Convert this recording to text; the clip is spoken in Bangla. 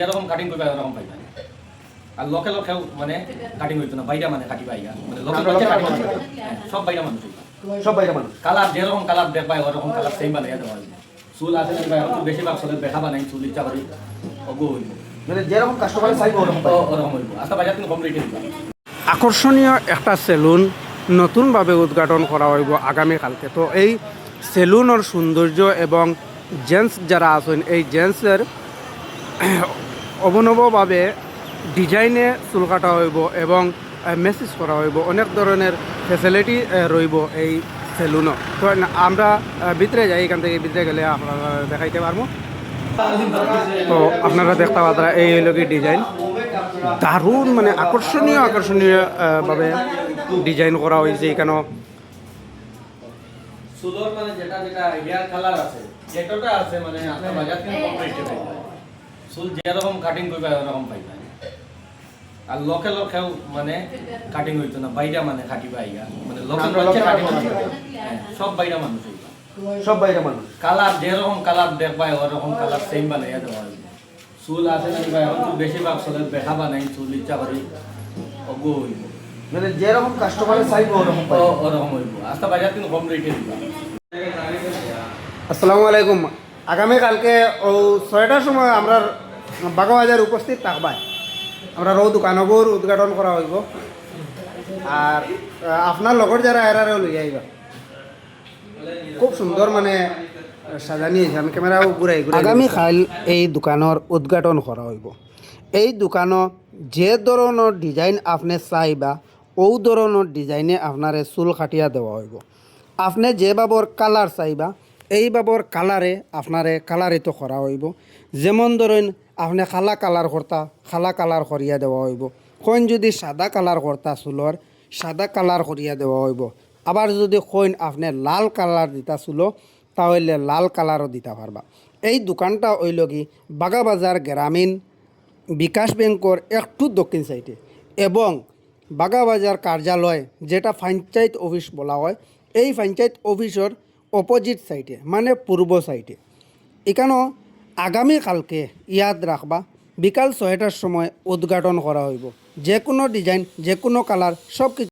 এরকম কাটিং করবে এরকম পাইবা আর লোকে লোকেও মানে কাটিং হইতো না বাইরা মানে কাটি পাইগা মানে লোকে কাটিং। হ্যাঁ, সব বাইরা মানুষ সব বাইরে মানুষ। কালার যেরকম কালার দেখবা ওরকম কালার সেম বানাইয়া দেওয়া চুল আছে না এখন বেশিরভাগ চুলের দেখা বানাই চুল ইচ্ছা করি অগু হইব মানে যেরকম কাস্টমার চাইব ওরকম ওরকম হইব। আচ্ছা বাজার তুমি কম রেটে দিবা আকর্ষণীয় একটা সেলুন নতুনভাবে উদ্ঘাটন করা হইব আগামীকালকে তো এই সেলুনের সৌন্দর্য এবং জেন্টস যারা আছেন এই জেন্টসের অভিনবভাবে ডিজাইনে চুল কাটা হইব এবং মেসেজ করা হইব। অনেক ধরনের ফেসিলিটি রইব এই সেলুনও তো আমরা ভিতরে যাই এখান থেকে ভিতরে গেলে আপনারা দেখাইতে পারব। তো আপনারা দেখতে পাত্রা এই হইল কি ডিজাইন দারুণ মানে আকর্ষণীয় আকর্ষণীয় আহ, ভাবে ডিজাইন করা হয়েছে এখানেও। চুলোর মানে যেটা যেটা হেয়ার কালার আছে যেটা আছে মানে আপনার বাজার থেকে চুল যেরকম কাটিং করবে ওরকম পাইবা। আর লোকে লোকেও মানে কাটিং হইতো না বাইরা মানে কাটি পাইগা মানে লোকে লোকে কাটিং হইতো হ্যাঁ, সব বাইরা মানুষ হইবা সব বাইরে মানুষ। কালার যেরকম কালার দেখবা ওরকম কালার সেম বানাইয়া দেওয়া হইবে। চুল আছে না কিবা এখন তো বেশিরভাগ চুলের দেখা বানাই চুল ইচ্ছা করি অগু হইব। মানে যেরকম কাস্টমার চাইব ওরকম পাইবো। ওরকম হইব। আস্তা বাজার কিন্তু কম রেটে দিবা। আসসালামু আলাইকুম। আগামীকালকে ও ছয়টার সময় আমরা বাগাবাজার উপস্থিত থাকবাই। আমরা রৌ দোকানবোৰ উদ্ঘাটন করা হইব। আর আপনার লগর যারা এরারেও লই আইবা খুব সুন্দর মানে সাজানি হয়েছে আমি ক্যামেরাও ঘুরাই আগামীকাল এই দোকানের উদ্ঘাটন করা হইব। এই দোকানত যে ধরনের ডিজাইন আপনি চাইবা ও ধরনের ডিজাইনে আপনারে চুল কাটিয়া দেওয়া হইব। আপনি যে বাবর কালার চাইবা এই বাবর কালারে আপনারে কালারিত করা হইব। যেমন ধরেন আপনি খালা কালার করতা খালা কালার করিয়া দেওয়া হইব। কইন যদি সাদা কালার করতা চুলর সাদা কালার করিয়া দেওয়া হইব। আবার যদি কইন আপনি লাল কালার দিতা চুলো, তাহলে লাল কালারও দিতে পারবা এই দোকানটা হইল কি বাগাবাজার গ্রামীণ বিকাশ ব্যাংকর একটু দক্ষিণ সাইডে এবং বাগাবাজার কার্যালয় যেটা পঞ্চায়েত অফিস বলা হয়। এই পঞ্চায়েত অফিসের অপোজিট সাইডে মানে পূর্ব সাইডে এখানেও আগামীকালকে ইয়াদ রাখবা, বিকাল ছয়টার সময় উদ্ঘাটন করা হইব। যে কোনো ডিজাইন যে কোনো কালার সব কিছু